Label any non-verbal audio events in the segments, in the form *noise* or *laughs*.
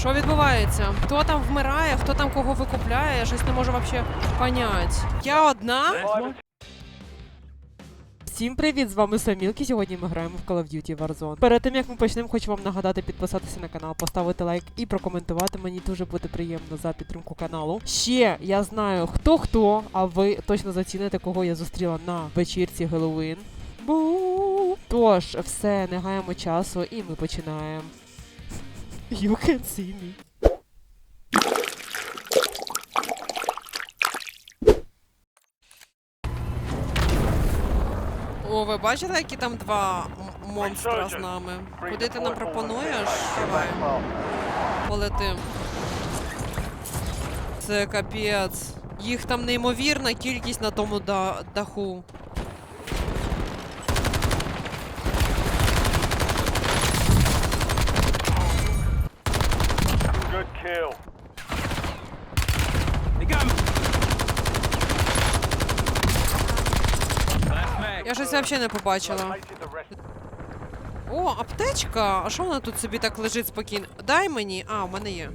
Що відбувається? Хто там вмирає, хто там кого викупляє, я щось не можу взагалі понять. Я одна? Всім привіт! З вами Самілки. Сьогодні ми граємо в Call of Duty Warzone. Перед тим як ми почнемо, хочу вам нагадати підписатися на канал, поставити лайк і прокоментувати. Мені дуже буде приємно за підтримку каналу. Ще я знаю хто хто, а ви точно заціните, кого я зустріла на вечірці Геловін. Бу! Тож, все, не гаємо часу, і ми починаємо. You can see me. О, ви бачили, які там два монстра з нами? Куди ти нам пропонуєш? Давай, полетим. Це капець. Їх там неймовірна кількість на тому да- даху. Good kill. They got me. Last Взагалі не побачила. О, аптечка! А що вона тут собі так лежить спокійно? Дай мені. А, у мене є.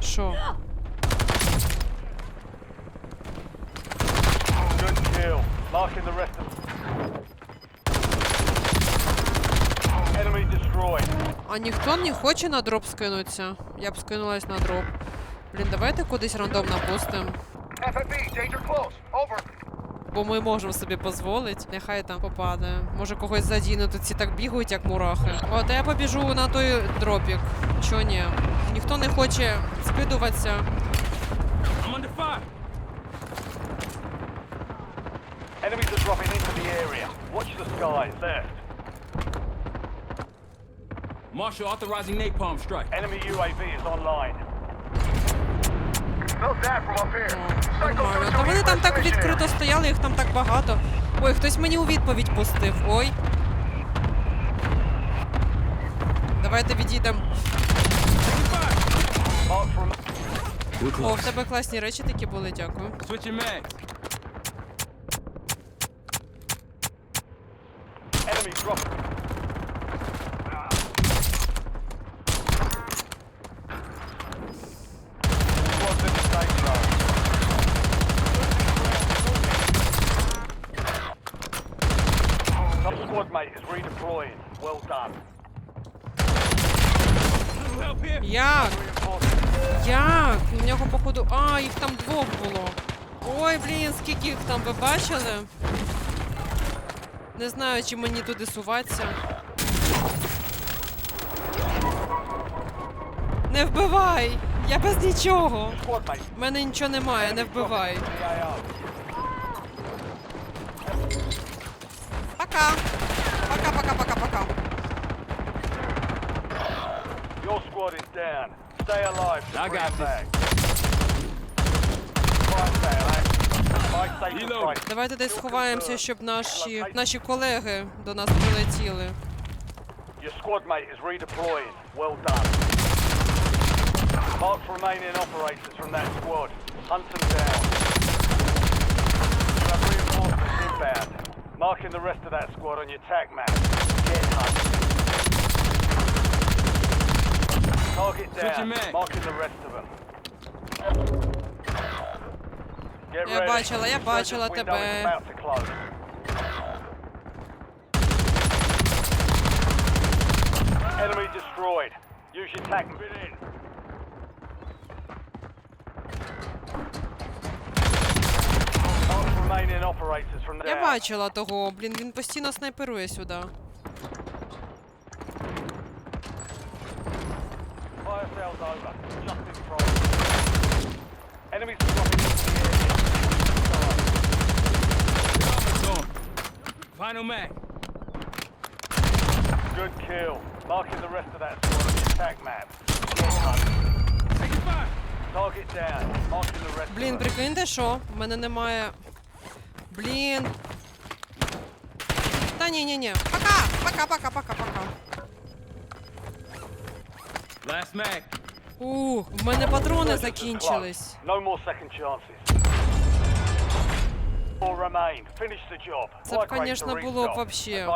Що? А ніхто не хоче на дроп скинутися. Я б скинулась на дроп. Блін, давайте кудись рандомно пустимо. FFB, danger close. Over. Бо ми можемо собі дозволити. Нехай там попаде. Може когось задіну, тут ці так бігають, як мурахи. От, я побіжу на той дропік. Чо ні? Ніхто не хоче скидуватися. I'm under fire. Enemies are dropping into the area. Watch the skies. Left. Marshal authorizing napalm strike. Enemy UAV is online. No that from up here. О, Нормально. Та вони там так відкрито стояли, їх там так багато. Ой, хтось мені у відповідь пустив. Ой. Давайте відійдемо. О, в тебе класні речі такі були, дякую. Switching mags. Enemy dropping. Squad's in the safe zone. Top squad mate is redeploying. Well done. Little help here. Як? Reinforcements. Як? У нього, походу. А, їх там двох було. Ой, блін, скільки їх там ви бачили? Не знаю, чи мені туди суватися. Не вбивай! Я без нічого. У мене нічого немає, не вбивай. Пока. Пока-пока-пока-пока. Your squad is down. Stay alive I got this. Давайте десь Still сховаємося, confirmed. щоб наші, наші колеги до нас прилетіли. Your squad mate is redeploying. Well done. Mark remaining operators from that squad. Hunt them down. You have reinforcements inbound. Marking the rest of that squad on your tac map. Get hunted. Target Switching down. mag. Marking the rest of them. Я бачила, я бачила тебе. Enemy destroyed. Use your tac Я бачила того, блін, він постійно снайперує сюди. Fire sales over. Just in front. Enemies dropping into the area. Helmet's on. Final mag. Good kill. Marking the rest of that squad on your tac map. Taking fire. Target down. Marking the rest Блін, of them. прикиньте, що? В мене немає. Блін. Та ні, ні, ні. Пока! Пока, пока, пока, пока. Last mag. Ух, в мене патрони закінчились. No more second chances. Це б, конечно, було б вообще.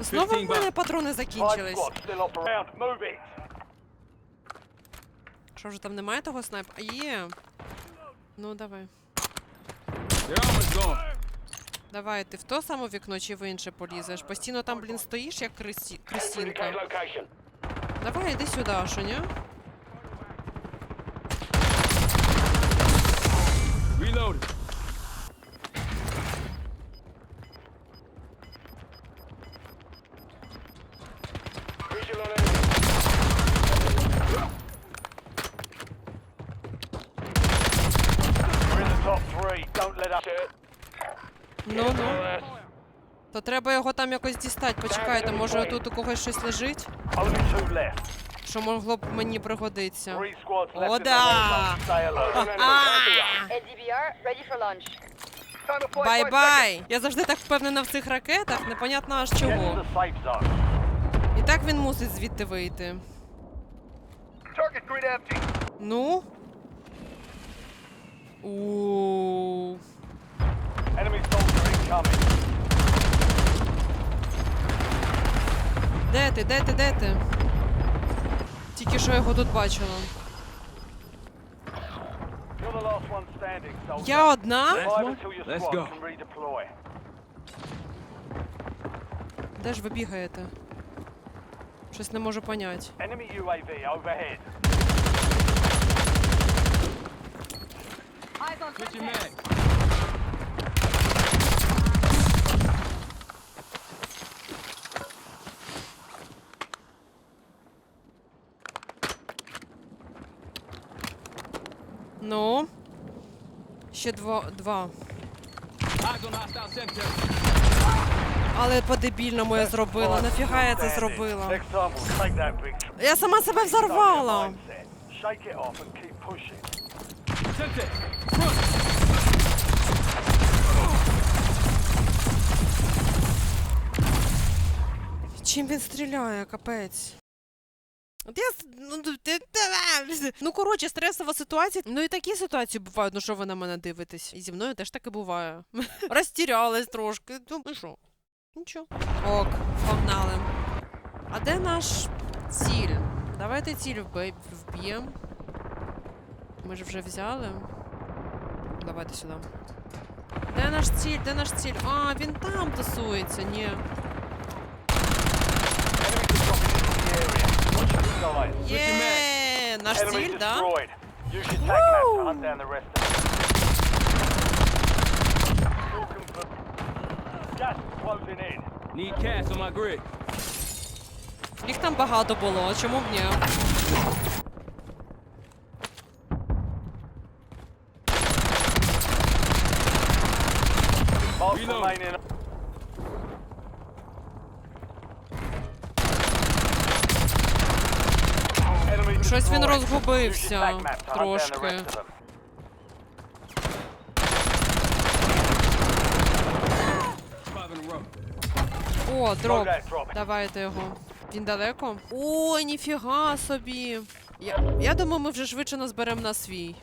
Знову в мене патрони закінчились. Що ж там немає того снайпа? А є. Ну давай. Давай, ти в то саме вікно чи в інше полізеш. Постійно там, блін, стоїш, як крисі... крисінка location. Давай, іди сюди, Ашоня. Reloaded. Visual on enemy. We're in the top three. Don't let up. Ну ну. То треба його там якось дістати. Почекайте, може отут у когось щось лежить, що могло б мені пригодитися. О, да. Бай-бай! Я завжди так впевнена в цих ракетах, непонятно аж чого. І так він мусить звідти вийти. Ну. У. Enemy soldier incoming. Де ти? Де ти? Де ти? Тільки що його тут бачила. Я одна? Let's go. Де ж ви бігаєте? Щось не можу понять. Enemy UAV overhead. Eyes on Switch your suspect. mag. Ну. Ще два. два. Але по-дебільному я зробила. Нафіга я це зробила? Я сама себе взорвала. Чим він стріляє, капець? От я ну, ти- ти- ну коротше, стресова ситуація. Ну і такі ситуації бувають. Ну що ви на мене дивитесь? І зі мною теж таке буває. *laughs* Розтірялась трошки. Ну що? Нічого. Ок, погнали. А де наш ціль? Давайте ціль вб'ємо. Ми ж вже взяли. Давайте сюди. Де наш ціль? Де наш ціль? А, він там тусується, ні. Area. Є, наш ціль, да? Їх там багато було, а чому б ні? Reload. remaining. Enemy Щось він розгубився трошки. О, дроп. Давайте його. Він далеко? О, ніфіга собі. Я, я думаю, ми вже швидше назберемо на свій.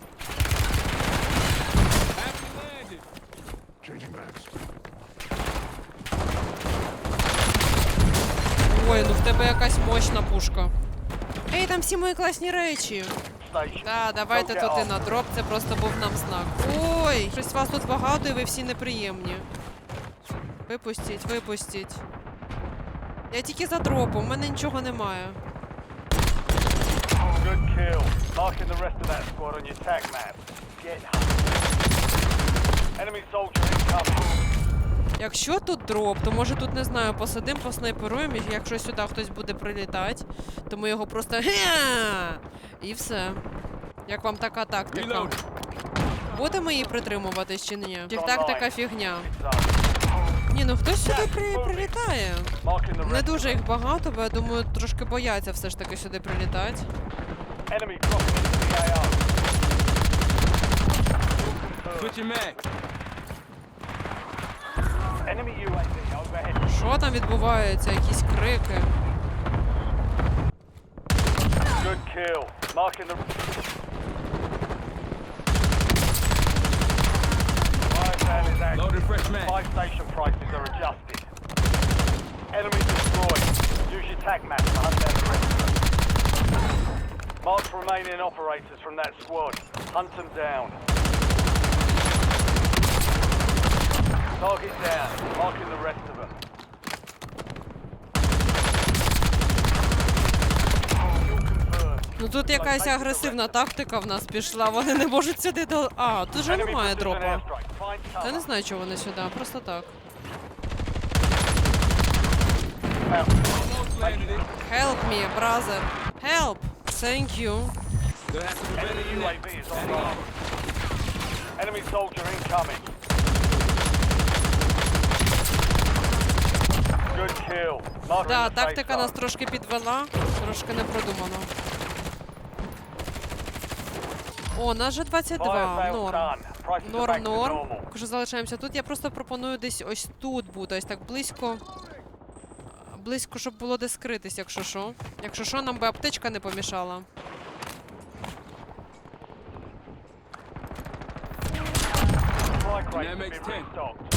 Ой, ну в тебе якась мощна пушка. Ей, там всі мої класні речі. Да, давайте get туди на дроп, це просто був нам знак. Ой, щось вас тут багато і ви всі неприємні. Випустіть, випустіть. Я тільки за дропом, у мене нічого немає. Enemy soldier incoming. Якщо тут дроп, то може тут не знаю, посадим, поснайперуємо, і якщо сюди хтось буде прилітати, то ми його просто *laughs* і все. Як вам така тактика? Будемо її притримуватись чи ні? Чи Online. так така фігня? Ні, ну хтось сюди при... прилітає. Не дуже їх багато, бо я думаю, трошки бояться все ж таки сюди прилітати. Enemy Що там відбувається? Якісь крики. Good kill. Marking the... Loaded fresh. Five station prices are adjusted. Enemy destroyed. Use your tag map to hunt. Mark remaining operators from that squad. Hunt them down. Target down. Marking the rest of them. Ну тут якась агресивна тактика в нас пішла. Вони не можуть сюди до. А, тут же немає дропа. Я не знаю, чого вони сюди, просто так. Help me, brother. Help! Thank you. Enemy it UAV Да, тактика нас трошки підвела, трошки не продумано. О, нас же 22. sale Норм. Норм, норм. Якщо залишаємося тут, я просто пропоную десь ось тут бути, ось так близько. Близько, щоб було де скритись, якщо що. Якщо що, нам би аптечка не помішала. Been 10.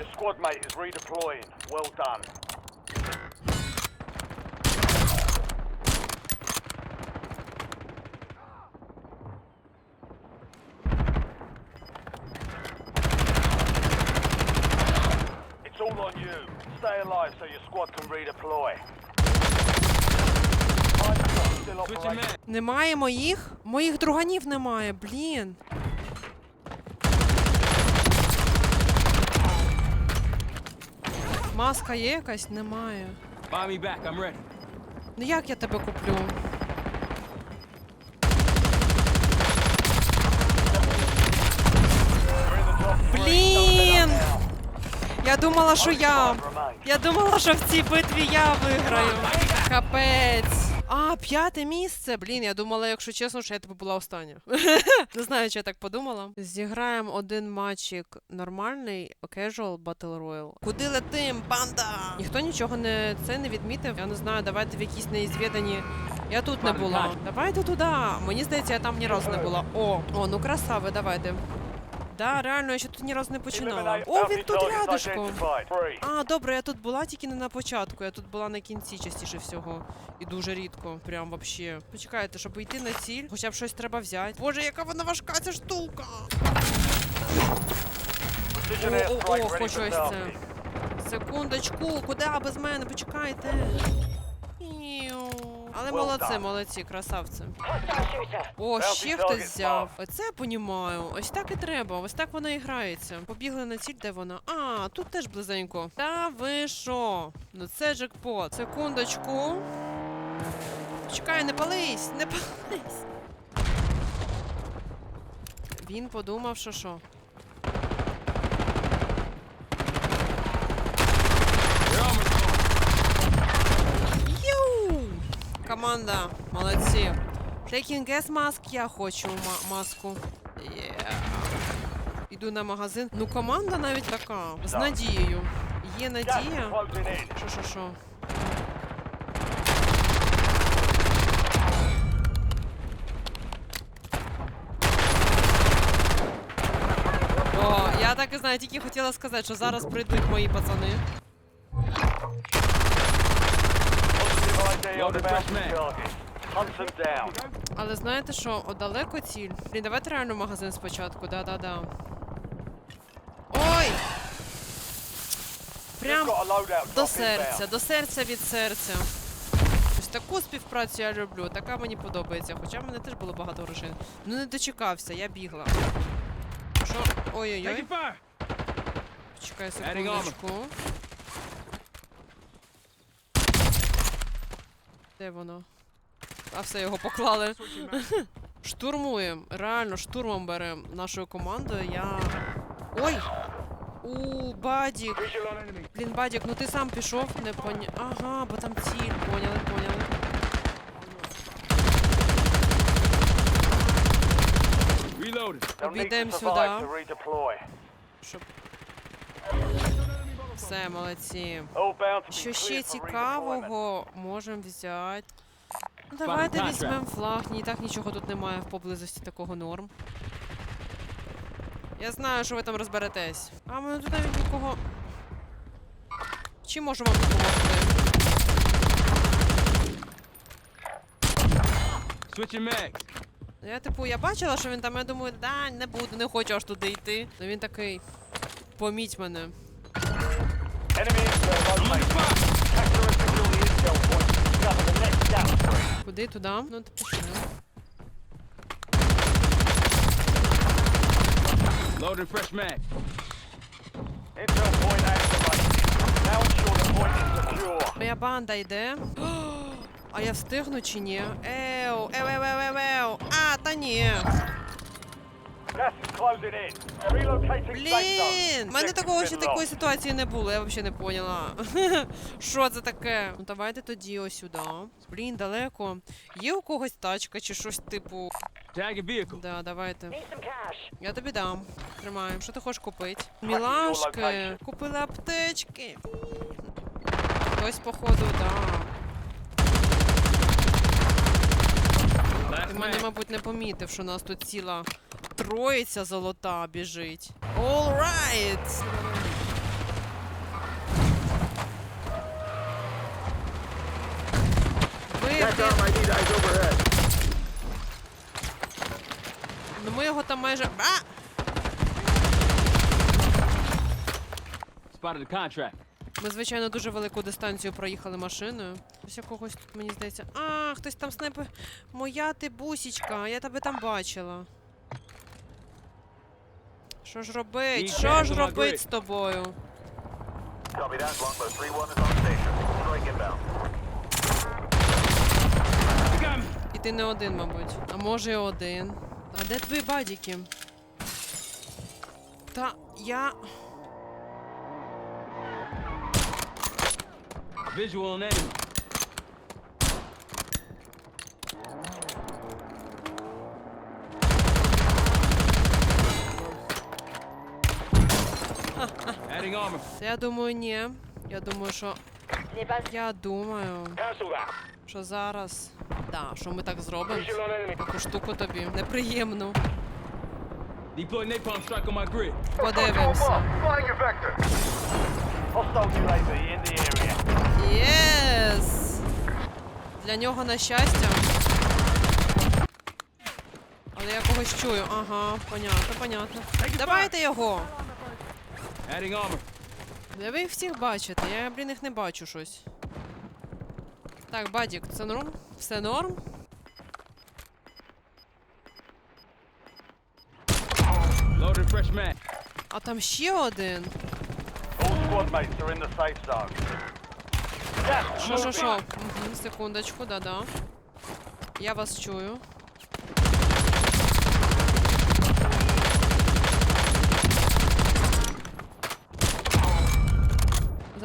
Your squad mate is redeploying. Well done. It's all on you. Stay alive so your squad can redeploy. Still operating. Немає моїх? Моїх друганів немає, блін. Маска є якась? Немає. Buy me back. I'm ready. Ну як я тебе куплю? Блін! Я думала, що я. Я думала, що в цій битві я виграю. Капець. А, п'яте місце. Блін, я думала, якщо чесно, що я тебе була остання. *laughs* Не знаю, чи я так подумала. Зіграємо один матчик нормальний, casual Battle Royale. Куди летим, банда? Ніхто нічого не це не відмітив. Я не знаю, давайте в якісь неізвідані. Я тут не була. Давайте туди. Мені здається, я там ні разу не була. О, о, ну красаве, давайте. Да, реально, я ще тут ні разу не починала. О, він тут рядышком. А, добре, я тут була тільки не на початку, я тут була на кінці частіше всього. І дуже рідко. Прям вообще. Почекайте, щоб йти на ціль, хоча б щось треба взяти. Боже, яка вона важка ця штука! О, о, о, хочу ось це. Секундочку, куди без мене? Почекайте. Але Well молодці, done. молодці, красавці. О, ще хтось взяв. Оце я понімаю. Ось так і треба. Ось так вона і грається. Побігли на ціль, де вона. А, тут теж близенько. Та ви що? Ну це джекпот. Секундочку. Чекай, не пались, не пались. Він подумав, що що. Команда, молодці. Taking gas mask, я хочу ма- маску. Yeah. Іду на магазин. Ну, команда навіть така. З надією. Є надія. Що, що, що? О, я так і знаю, тільки хотіла сказати, що зараз прийдуть мої пацани. Positive ID on Loaded the fresh bounty mag. target. Hunt them down. Але знаєте що, о, далеко ціль. Блін, давайте реально в магазин спочатку, да-да-да. Ой! Прям до серця, до серця від серця. Ось таку співпрацю я люблю, така мені подобається. Хоча в мене теж було багато грошей. Ну не дочекався, я бігла. Що? Ой-ой-ой. Чекай секундочку. Де воно? А все його поклали. *laughs* Штурмуємо. Реально штурмом беремо нашою командою. Я. Ой! У Бадік. Блін, Бадік, ну ти сам пішов, не поня. Ага, бо там ціль, поняли, поняли. Обійдемо сюди. Щоб. Все, молодці. Що ще цікавого можемо взяти? Ну, давайте візьмемо флаг. Ні, так нічого тут немає в поблизості такого норм. Я знаю, що ви там розберетесь. А ми тут навіть нікого. Чим можу вам допомогти? Я типу, я бачила, що він там, я думаю, да, не буду, не хочу аж туди йти. Ну він такий. Поміть мене. Куди туди? Ну, типу, що? Loading fresh mag. Intel point activated. Now ensure the point is secure. Моя банда йде. А я встигну чи ні? Еу, еу, еу, еу, еу, еу. А, та ні. Gas is Блін! У мене такого ще такої ситуації не було, я взагалі не поняла. *laughs* Що це таке? Ну давайте тоді ось сюди. Блін, далеко. Є у когось тачка чи щось типу. Да, давайте. Я тобі дам. Тримай. Що ти хочеш купити? Мілашки. Купили аптечки. Хтось, походу, да. Ти мене, мабуть, не помітив, що у нас тут ціла троїця золота біжить. All right! Ну ми його там майже. А! Spotted contract. Ми, звичайно, дуже велику дистанцію проїхали машиною. Ось якогось тут, мені здається. А, хтось там снайпер. Моя ти бусічка, я тебе там бачила. Що ж робить? Що ж робить з тобою? Copy that. Longbow 3-1 is on station. Strike inbound. You got me. І ти не один, мабуть. А може і один. А де твої бадіки? Та я. Visual enemy. Я думаю, ні. Я думаю, що. Я думаю, що зараз. Да, що ми так зробимо. Таку штуку тобі. Неприємну. Подивимося. Єс! Для нього на щастя. Але я когось чую. Ага, понятно, понятно. Давайте його! Adding armor. Де ви їх всіх бачите? Я, блін, їх не бачу щось. Так, Бадік, це норм? Все норм? Fresh. А там ще один. All squad mates are in the safe zone. Gas Що, що, moving. Угу, секундочку, да-да. Я вас чую.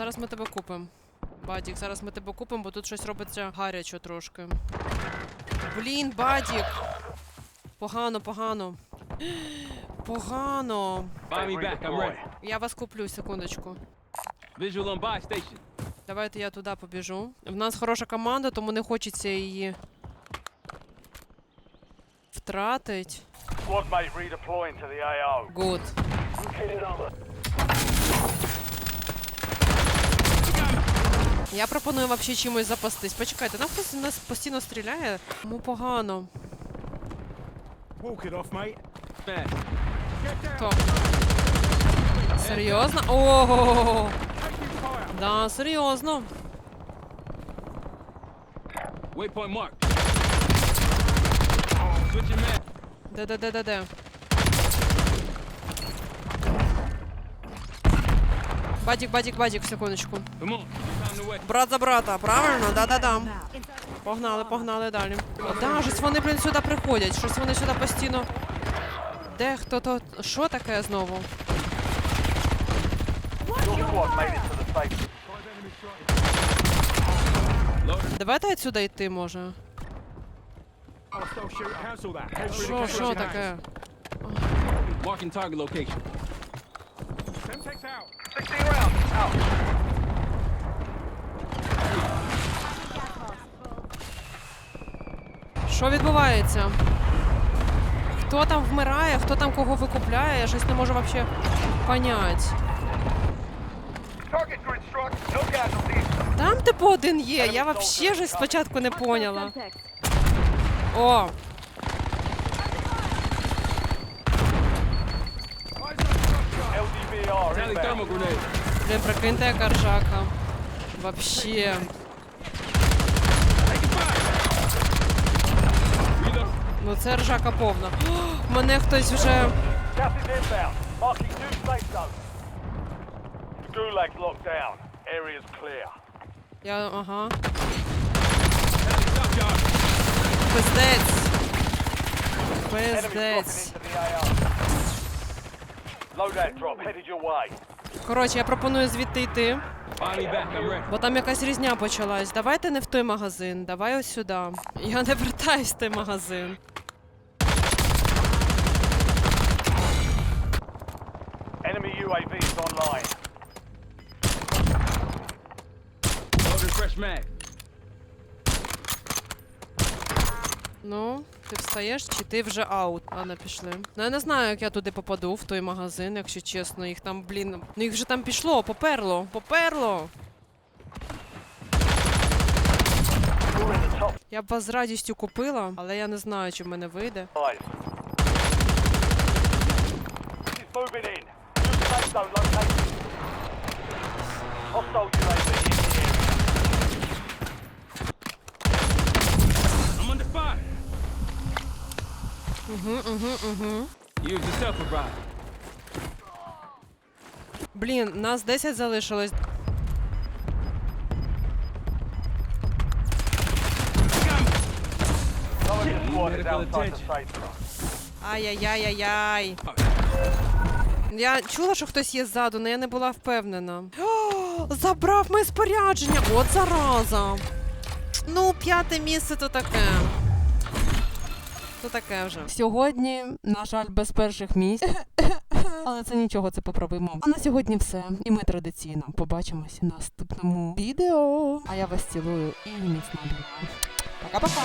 Зараз ми тебе купимо. Бадік, зараз ми тебе купимо, бо тут щось робиться гарячо трошки. Блін, Бадік! Погано, погано. Погано. Buy me back. I'm ready. Я вас куплю, секундочку. Visual on buy station. Давайте я туди побіжу. В нас хороша команда, тому не хочеться її втратить. Squad mate redeploying to the AO. Гуд. Я пропоную взагалі чимось запастись. Почекайте, нам хтось нас постійно стріляє. Тому погано. Хто? Серйозно? Ого! Да, серйозно. Waypoint marked. Switching mag. Де, де, де, де, де? Бадік, бадік, бадік, секундочку. Брат за брата, правильно? Да-да-да. Погнали, погнали далі. Да, щось вони, блін, сюди приходять. Щось вони сюди постійно. Де хто то? Що таке знову? Давайте отсюди йти, може. Що, що таке? Marking target location. 16 rounds. Out. Що відбувається? Хто там вмирає, хто там кого викупляє, я щось не можу взагалі понять. Target grid struck. No casualties. Там типу один є, я взагалі щось спочатку не поняла. О! LDVR Tally inbound. thermal grenade. Блін, прикиньте, яка ржака. Вообще. Ну це ржака повна. О, мене хтось вже. Я. Ага. Пиздець. Пиздець. Into the AR. Loadout drop headed your way. Коротше, я пропоную звідти йти, бо там якась різня почалась. Давайте не в той магазин, давай ось сюди. Я не вертаюсь в той магазин. Enemy UAV is online. Fresh mag. Ну, ти встаєш чи ти вже аут? Ладно, пішли. Ну я не знаю, як я туди попаду, в той магазин, якщо чесно. Їх там, блін. Ну їх вже там пішло, поперло, поперло. Я б вас з радістю купила, але я не знаю, чи в мене вийде. five. This is moving in. New safe zone located. Hostile UAV in the area. I'm under fire. Угу, угу, угу. Блін, нас 10 залишилось. Ай-яй-яй-яй-яй. Я чула, що хтось є ззаду, але я не була впевнена. Забрав моє спорядження! От зараза. Ну, п'яте місце то таке. То таке вже. Сьогодні, на жаль, без перших місць. *coughs* Але це нічого, це поправимо. А на сьогодні все. І ми традиційно побачимось в наступному відео. А я вас цілую і міцно обіймаю. Пока-пока!